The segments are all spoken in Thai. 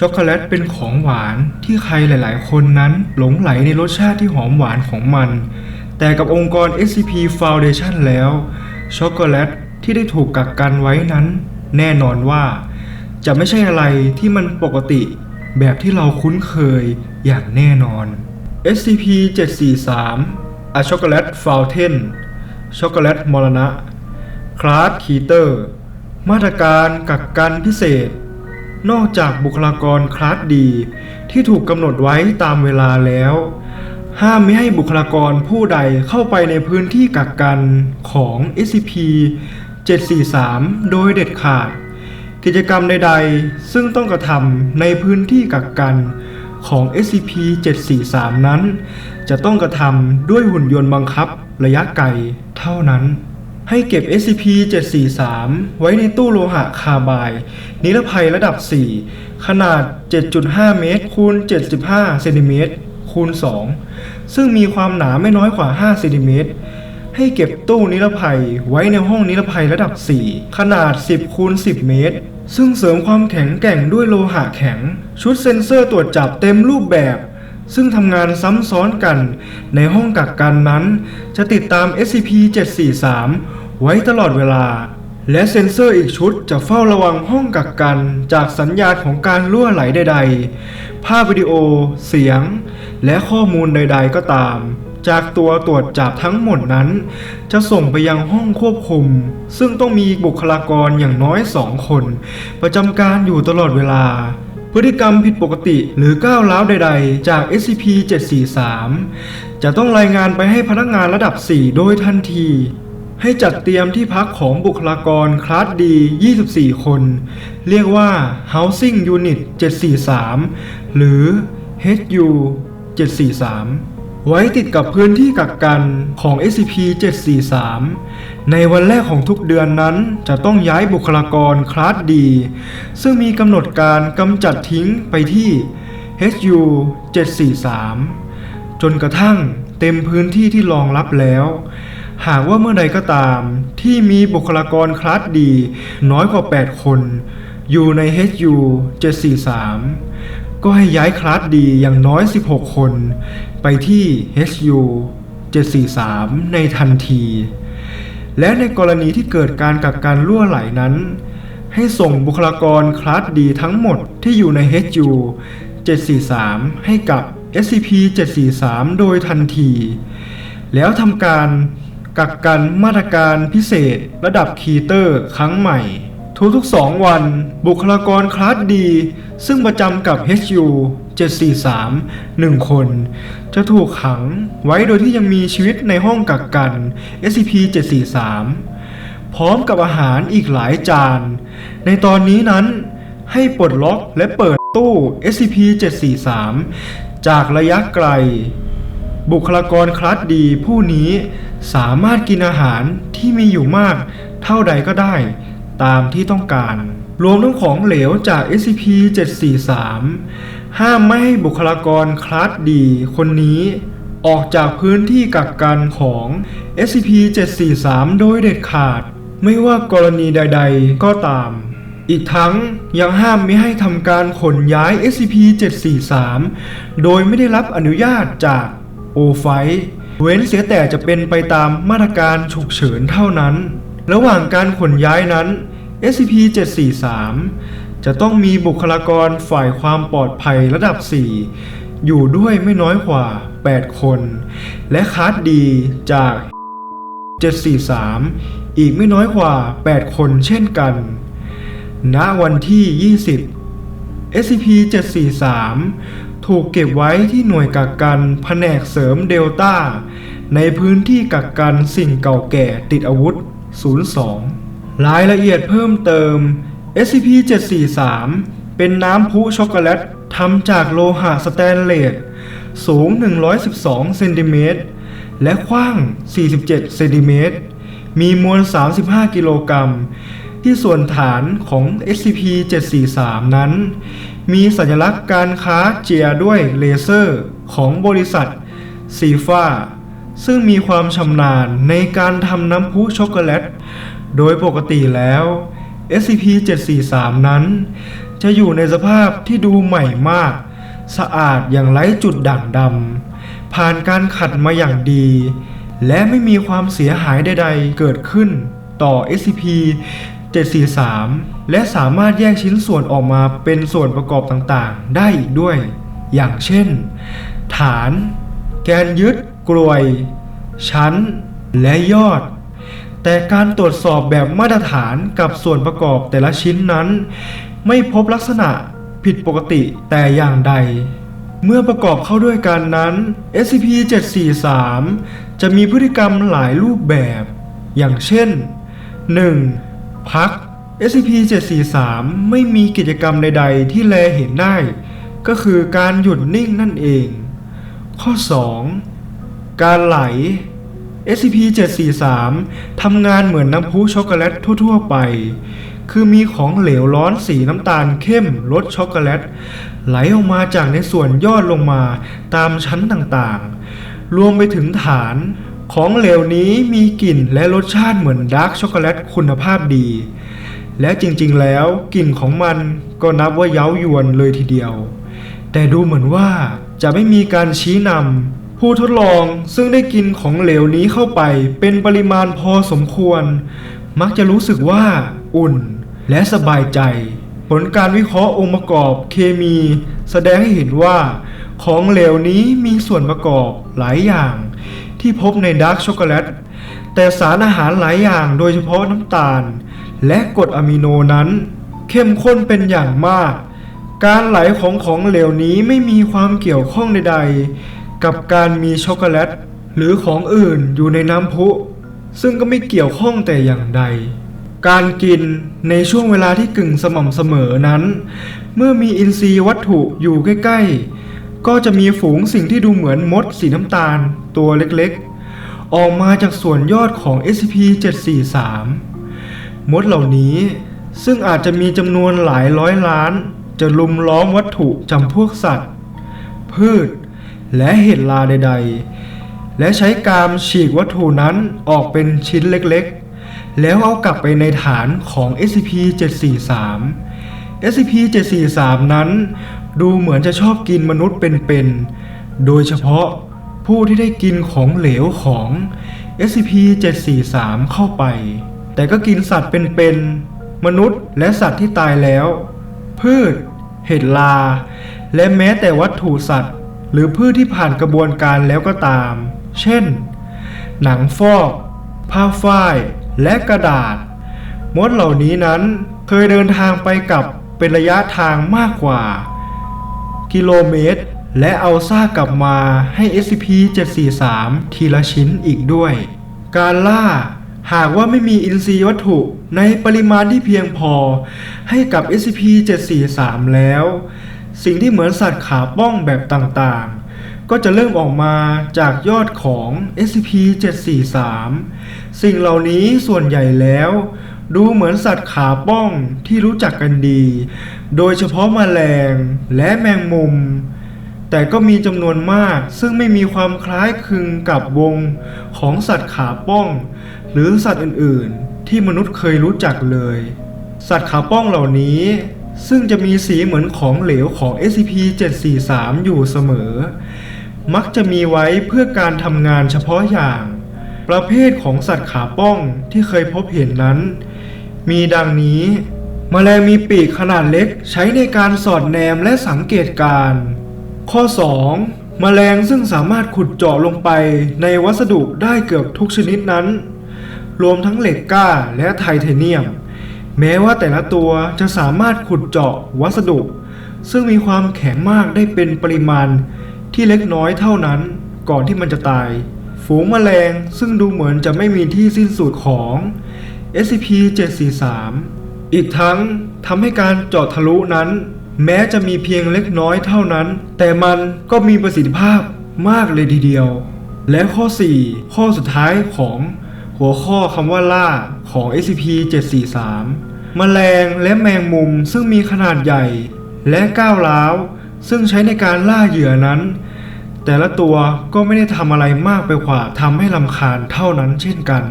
ช็อกโกแลตเป็นของหวานที่ใครหลาย ๆ คนนั้นหลงไหลในรสชาติที่หอมหวานของมัน แต่กับองค์กร SCP Foundation แล้ว ช็อกโกแลตที่ได้ถูกกักกันไว้นั้น แน่นอนว่า จะไม่ใช่อะไรที่มันปกติแบบที่เราคุ้นเคยอย่างแน่นอน SCP 743 A Chocolate Fountain ช็อกโกแลตมรณะ คลาสคีเตอร์ มาตรการกักกันพิเศษ นอกจากบุคลากรคลาสดี ที่ถูกกำหนดไว้ตามเวลาแล้ว ห้ามไม่ให้บุคลากรผู้ใดเข้าไปในพื้นที่กักกันของ SCP 743 โดยเด็ดขาด กิจกรรมใดๆ ซึ่งต้องกระทำในพื้นที่กักกันของ SCP 743 นั้น จะต้องกระทำด้วยหุ่นยนต์บังคับระยะไกลเท่านั้น ให้เก็บ SCP 743 ไว้ในตู้โลหะคาร์บาย นิรภัยระดับ 4 ขนาด 7.5 เมตร คูณ 75 เซนติเมตร คูณ 2 ซึ่งมีความหนาไม่น้อยกว่า 5 เซนติเมตร ให้เก็บตู้นิรภัยไว้ในห้องนิรภัยระดับ 4 ขนาด 10 คูณ 10 เมตร ซึ่งเสริมความแข็งแกร่งด้วยโลหะแข็ง ชุดเซ็นเซอร์ตรวจจับเต็มรูปแบบซึ่งทำงานซ้ำซ้อนกันในห้องกักกันนั้น จะติดตาม SCP-743 ไว้ตลอดเวลา และเซ็นเซอร์อีกชุดจะเฝ้าระวังห้องกักกัน จากสัญญาณของการรั่วไหลใด ๆ ภาพวิดีโอ เสียง และข้อมูลใด ๆ ก็ตาม จากตัวตรวจจับทั้งหมดนั้น จะส่งไปยังห้องควบคุม ซึ่งต้องมีบุคลากรอย่างน้อยสองคน ประจำการอยู่ตลอดเวลาพฤติกรรมผิดปกติหรือก้าวร้าวใดๆ จาก SCP-743 จะต้องรายงานไปให้พนักงานระดับ 4 โดยทันที ให้จัดเตรียมที่พักของบุคลากรคลาสดี 24 คน เรียกว่า Housing Unit 743 หรือ HU 743 ไว้ติดกับพื้นที่กักกันของ SCP-743 ในวันแรกของทุกเดือนนั้นจะต้องย้ายบุคลากรคลาสดี ซึ่งมีกำหนดการกำจัดทิ้งไปที่ HU 743 จนกระทั่งเต็มพื้นที่ที่รองรับแล้ว หากว่าเมื่อใดก็ตาม ที่มีบุคลากรคลาสดี น้อยกว่า 8 คน อยู่ใน HU 743 ก็ให้ย้ายคลาสดีอย่างน้อย 16 คน ไปที่ HU 743 ในทันที และในกรณีที่เกิดการกักกันรั่วไหลนั้น ให้ส่งบุคลากรคลาสดีทั้งหมดที่อยู่ใน HU 743 ให้กับ SCP 743 โดยทันที แล้วทำการ กักกันมาตรการพิเศษ ระดับคีเตอร์ครั้งใหม่ ทุกๆ 2 วัน บุคลากรคลาสดี ซึ่งประจำกับ HU 743 1 คน จะถูกขังไว้โดยที่ยังมีชีวิตในห้องกักกัน SCP 743 พร้อมกับอาหารอีกหลายจาน ในตอนนี้นั้นให้ปลดล็อกและเปิดตู้ SCP 743 จากระยะไกล บุคลากรคลาสดีผู้นี้ สามารถกินอาหารที่มีอยู่มากเท่าใดก็ได้ ตามที่ต้องการ รวมทั้งของเหลวจาก SCP 743 ห้ามไม่ให้บุคลากรคลาสดีคนนี้ ออกจากพื้นที่กักกันของ SCP 743 โดยเด็ดขาด ไม่ว่ากรณีใดๆ ก็ตาม อีกทั้งยังห้ามไม่ให้ทำการขนย้าย SCP-743 โดยไม่ได้รับอนุญาตจากโอไฟ เว้นเสียแต่จะเป็นไปตามมาตรการฉุกเฉินเท่านั้น ระหว่างการขนย้ายนั้น SCP-743 จะต้องมีบุคลากรฝ่ายความปลอดภัยระดับ 4 อยู่ด้วยไม่น้อยกว่า 8 คน และคาดดีจาก 743 อีกไม่น้อยกว่า 8 คนเช่นกัน ณ วันที่ 20 SCP-743 ถูกเก็บไว้ที่หน่วยกักกันแผนกเสริมเดลต้า ในพื้นที่กักกันสิ่งเก่าแก่ติดอาวุธ 02 รายละเอียดเพิ่มเติม SCP-743 เป็นน้ำพุช็อกโกแลตทำจากโลหะสแตนเลสสูง 112 เซนติเมตร และกว้าง 47 เซนติเมตร มีมวล 35 กิโลกรัม ที่ส่วนฐานของ SCP-743 นั้น มีสัญลักษณ์การค้าเจียด้วยเลเซอร์ของบริษัทซีฟ้าซึ่งมีความชำนาญในการทำน้ำพุช็อกโกแลต โดยปกติแล้ว SCP-743 นั้น จะอยู่ในสภาพที่ดูใหม่มาก สะอาดอย่างไร้จุดด่างดำ ผ่านการขัดมาอย่างดี และไม่มีความเสียหายใดๆเกิดขึ้นต่อ SCP 743 และสามารถแยกชิ้นส่วนออกมาเป็นส่วนประกอบต่างๆ ได้อีกด้วย อย่างเช่น ฐาน แกนยึด กลวย ชั้น และยอด แต่การตรวจสอบแบบมาตรฐานกับส่วนประกอบแต่ละชิ้นนั้น ไม่พบลักษณะผิดปกติแต่อย่างใด เมื่อประกอบเข้าด้วยกันนั้น SCP-743 จะมีพฤติกรรมหลายรูปแบบ อย่างเช่น 1. พัก SCP-743 ไม่มีกิจกรรมใดๆ ที่แลเห็นได้ ก็คือการหยุดนิ่งนั่นเอง ข้อ 2. การไหล SCP-743 ทำงานเหมือนน้ำพุช็อกโกแลตทั่ว ๆ ไป คือมีของเหลวร้อนสีน้ำตาลเข้มรสช็อกโกแลต ไหลออกมาจากในส่วนยอดลงมาตามชั้นต่างๆ รวมไปถึงฐาน ของเหลวนี้มีกลิ่นและรสชาติเหมือนดาร์กช็อกโกแลตคุณภาพดี และจริงๆแล้วกลิ่นของมันก็นับว่าเย้ายวนเลยทีเดียว แต่ดูเหมือนว่าจะไม่มีการชี้นำผู้ทดลองซึ่งได้กินของเหลวนี้เข้าไปเป็นปริมาณพอสมควร มักจะรู้สึกว่าอุ่นและสบายใจ ผลการวิเคราะห์องค์ประกอบเคมี แสดงให้เห็นว่า ของเหลวนี้มีส่วนประกอบหลายอย่าง ที่พบในดาร์กช็อกโกแลต แต่สารอาหารหลายอย่างโดยเฉพาะน้ำตาล และกรดอะมิโนนั้น เข้มข้นเป็นอย่างมาก การไหลของของเหลวนี้ไม่มีความเกี่ยวข้องใดๆ กับการมีช็อกโกแลต หรือของอื่นอยู่ในน้ำพุ ซึ่งก็ไม่เกี่ยวข้องแต่อย่างใดการกินในช่วงเวลาที่กึ่งสม่ำเสมอนั้น เมื่อมีอินทรีย์วัตถุอยู่ใกล้ๆ ก็จะมีฝูงสิ่งที่ดูเหมือนมดสีน้ำตาลตัวเล็กๆ ออกมาจากส่วนยอดของ SCP-743 มดเหล่านี้ซึ่งอาจจะมีจำนวนหลายร้อยล้าน จะลุมล้อมวัตถุจำพวกสัตว์ พืช และเห็ดลาใด ๆ และใช้กามฉีกวัตถุนั้นออกเป็นชิ้นเล็กๆ แล้วเอากลับไปในฐานของ SCP-743 SCP-743 นั้น ดูเหมือนจะชอบกินมนุษย์เป็นๆ โดยเฉพาะผู้ที่ได้กินของเหลวของ SCP-743 เข้าไป แต่ก็กินสัตว์เป็นๆ มนุษย์และสัตว์ที่ตายแล้ว พืช เห็ดลา และแม้แต่วัตถุสัตว์ หรือพืชที่ผ่านกระบวนการแล้วก็ตาม เช่น หนังฟอก ผ้าฝ้าย และกระดาษ มดเหล่านี้นั้นเคยเดินทางไปกับเป็นระยะทางมากกว่า กิโลเมตร และเอาซากกลับมาให้ SCP-743 ทีละชิ้นอีกด้วย การล่าหากว่าไม่มีอินทรีย์วัตถุในปริมาณที่เพียงพอให้กับ SCP-743 แล้ว สิ่งที่เหมือนสัตว์ขาป้องแบบต่างๆ ก็จะเริ่มออกมาจากยอดของ SCP-743 สิ่งเหล่านี้ส่วนใหญ่แล้ว ดูเหมือนสัตว์ขาป้องที่รู้จักกันดี โดยเฉพาะแมลงและแมงมุม แต่ก็มีจำนวนมากซึ่งไม่มีความคล้ายคลึงกับวงของสัตว์ขาป้อง หรือสัตว์อื่นๆ ที่มนุษย์เคยรู้จักเลย สัตว์ขาป้องเหล่านี้ซึ่งจะมีสีเหมือนของเหลวของ SCP-743 อยู่เสมอ มักจะมีไว้เพื่อการทำงานเฉพาะอย่าง ประเภทของสัตว์ขาป้องที่เคยพบเห็นนั้น มีดังนี้ แมลงมีปีกขนาดเล็กใช้ในการสอดแนมและสังเกตการ ข้อ 2. แมลงซึ่งสามารถขุดเจาะลงไปในวัสดุได้เกือบทุกชนิดนั้น รวมทั้งเหล็กกล้าและไทเทเนียม แม้ว่าแต่ละตัวจะสามารถขุดเจาะวัสดุ ซึ่งมีความแข็งมากได้เป็นปริมาณที่เล็กน้อยเท่านั้นก่อนที่มันจะตาย ฝูงแมลงซึ่งดูเหมือนจะไม่มีที่สิ้นสุดของ SCP-743 อีกทั้งทำให้การเจาะทะลุนั้น แม้จะมีเพียงเล็กน้อยเท่านั้น แต่มันก็มีประสิทธิภาพมากเลยทีเดียว และข้อ 4 ข้อสุดท้ายของหัวข้อคำว่าล่าของ SCP-743 แมลงและแมงมุมซึ่งมีขนาดใหญ่และก้าวร้าว ซึ่งใช้ในการล่าเหยื่อนั้น แต่ละตัวก็ไม่ได้ทำอะไรมากไปกว่าทำให้ลำคาญเท่านั้นเช่นกัน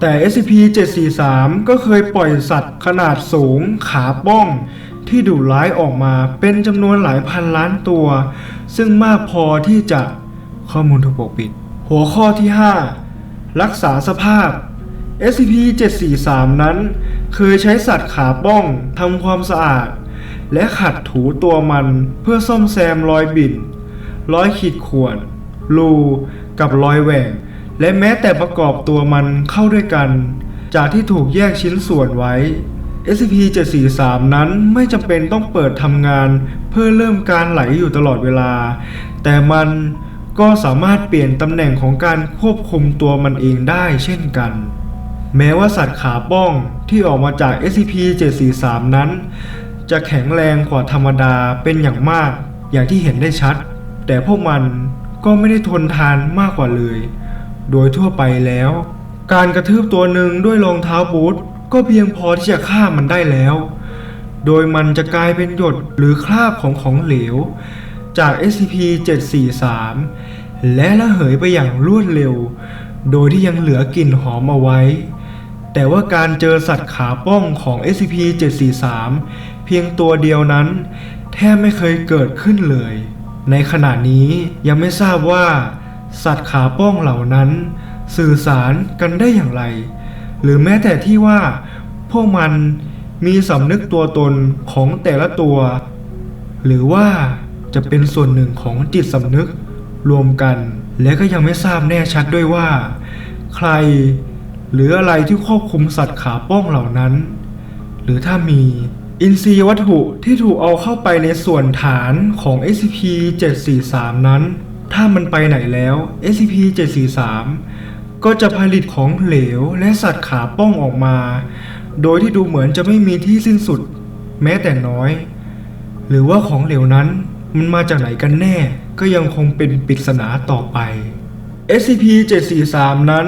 แต่ SCP-743 ก็เคยปล่อยสัตว์ขนาดสูงขาป้อง ที่ดุร้ายออกมาเป็นจำนวนหลายพันล้านตัว ซึ่งมากพอที่จะข้อมูลถูกปกปิด หัวข้อที่ 5 รักษาสภาพ SCP-743 นั้น เคยใช้สัตว์ขาป้องทำความสะอาด และขัดถูตัวมันเพื่อซ่อมแซมรอยบิดรอยขีดข่วนรูกับรอยแหว่ง และแม้แต่ประกอบตัวมันเข้าด้วยกัน จากที่ถูกแยกชิ้นส่วนไว้ SCP-743 นั้นไม่จำเป็นต้องเปิดทำงาน เพื่อเริ่มการไหลอยู่ตลอดเวลา แต่มันก็สามารถเปลี่ยนตำแหน่งของการควบคุมตัวมันเองได้เช่นกัน แม้ว่าสัตว์ขาป้องที่ออกมาจาก SCP-743 นั้น จะแข็งแรงกว่าธรรมดาเป็นอย่างมาก อย่างที่เห็นได้ชัด แต่พวกมันก็ไม่ได้ทนทานมากกว่าเลย โดยทั่วไปแล้ว การกระทืบตัวหนึ่งด้วยรองเท้าบูทก็เพียงพอที่จะฆ่ามันได้แล้ว โดยมันจะกลายเป็นหยดหรือคราบของของเหลว จาก SCP-743 และระเหยไปอย่างรวดเร็ว โดยที่ยังเหลือกลิ่นหอมเอาไว้ แต่ว่าการเจอสัตว์ขาป้องของ SCP-743 เพียงตัวเดียวนั้น แทบไม่เคยเกิดขึ้นเลย ในขณะนี้ยังไม่ทราบว่า สัตว์ขาป้องเหล่านั้น สื่อสารกันได้อย่างไร หรือแม้แต่ที่ว่า พวกมันมีสำนึกตัวตนของแต่ละตัว หรือว่าจะเป็นส่วนหนึ่งของจิตสำนึกรวมกัน และก็ยังไม่ทราบแน่ชัดด้วยว่า ใคร หรืออะไรที่ควบคุมสัตว์ขาป้องเหล่านั้น หรือถ้ามีอินทรีย์วัตถุที่ถูกเอาเข้าไปในส่วนฐานของ SCP-743 นั้น ถ้ามันไปไหนแล้ว SCP-743 ก็จะผลิตของเหลวและสัตว์ขาป้องออกมา โดยที่ดูเหมือนจะไม่มีที่สิ้นสุด แม้แต่น้อย หรือว่าของเหลวนั้นมันมาจากไหนกันแน่ ก็ยังคงเป็นปริศนาต่อไป SCP-743 นั้น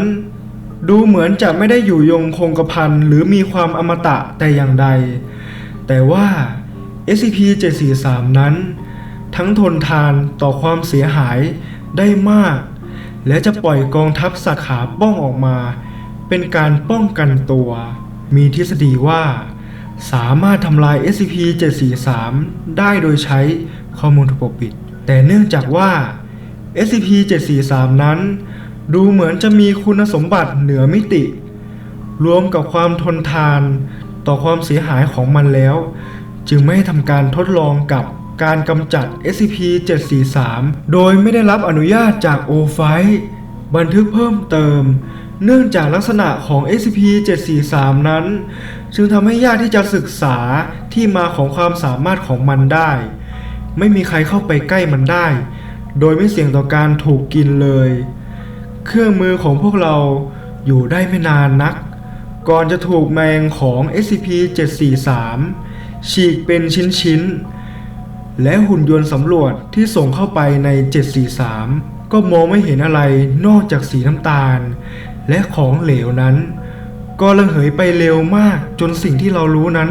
ดูเหมือนจะไม่ได้อยู่ยงคงกระพันหรือมีความอมตะแต่อย่างใด แต่ว่า SCP-743 นั้น ทั้งทนทานต่อความเสียหายได้มาก และจะปล่อยกองทัพสัตว์ขาป้องออกมา เป็นการป้องกันตัว มีทฤษฎีว่า สามารถทำลาย SCP-743 ได้โดยใช้ข้อมูลถูกปกปิด แต่เนื่องจากว่า SCP-743 นั้น ดูเหมือนจะมีคุณสมบัติเหนือมิติ รวมกับความทนทานต่อความเสียหายของมันแล้ว จึงไม่ให้ทำการทดลองกับ การกำจัด SCP-743 โดยไม่ได้รับอนุญาตจาก o f i บันทึกเพิ่มเติม เนื่องจากลักษณะของ SCP-743 นั้น จึงทำให้ยากที่จะศึกษาที่มาของความสามารถของมันได้ ไม่มีใครเข้าไปใกล้มันได้ โดยไม่เสี่ยงต่อการถูกกินเลย เครื่องมือของพวกเราอยู่ได้ไม่นานนัก ก่อนจะถูกแมงของ SCP-743 ฉีกเป็นชิ้นๆ และหุ่นยนต์สำรวจที่ส่งเข้าไปใน 743 ก็มองไม่เห็นอะไรนอกจากสีน้ำตาล และของเหลวนั้น ก็ระเหยไปเร็วมากจนสิ่งที่เรารู้นั้น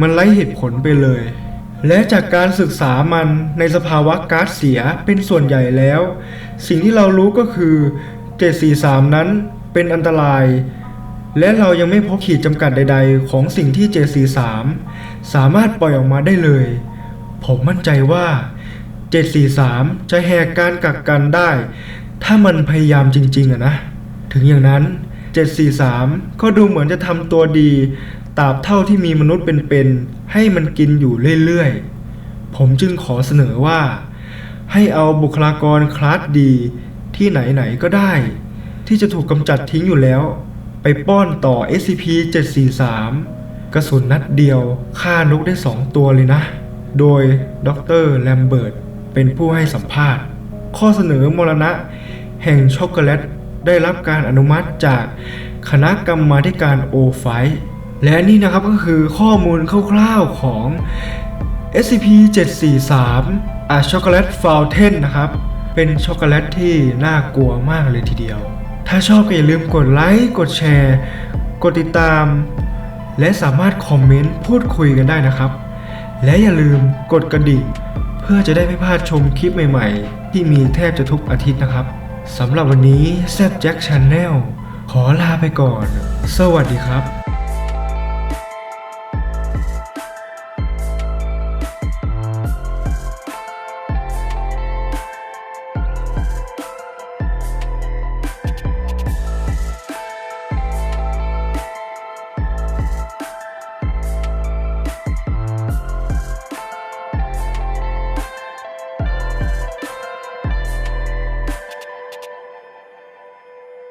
มันไร้เหตุผลไปเลย และจากการศึกษามันในสภาวะก๊าซเสียเป็นส่วนใหญ่แล้ว สิ่งที่เรารู้ก็คือ 743 นั้นเป็นอันตราย และเรายังไม่พบขีดจำกัดใด ๆ ของสิ่งที่ 743 สามารถปล่อยออกมาได้เลย ผมมั่นใจว่า 743 จะแหกการกักกันได้ ถ้ามันพยายามจริง ๆอะนะ ถึงอย่างนั้น 743 ก็ดูเหมือนจะทำตัวดีตราบเท่าที่มีมนุษย์เป็นๆให้มันกินอยู่เรื่อยๆ ผมจึงขอเสนอว่า ให้เอาบุคลากรคลาสดีที่ไหนๆก็ได้ ที่จะถูกกำจัดทิ้งอยู่แล้ว ไปป้อนต่อ SCP-743 กระสุนนัดเดียวฆ่านกได้สองตัวเลยนะ โดยดรแลมเบิร์ตเป็นผู้ให้สัมภาษณ์ ข้อเสนอมรณะแห่งช็อกโกแลตได้รับการอนุมัติจากคณะกรรมาการโอไฟและนี่นะครับก็คือข้อมูลคร่าวๆของ SCP-743 A Chocolate Fountain นะครับ เป็นช็อกโกแลตที่น่ากลัวมากเลยทีเดียว ถ้าชอบก็อย่าลืมกดไลค์ กดแชร์ กดติดตาม และสามารถคอมเมนต์พูดคุยกันได้นะครับ และอย่าลืมกดกระดิ่ง เพื่อจะได้ไม่พลาดชมคลิปใหม่ๆ ที่มีแทบจะทุกอาทิตย์นะครับสำหรับวันนี้แซบแจ็คช n แนลขอลาไปก่อน สวัสดีครับ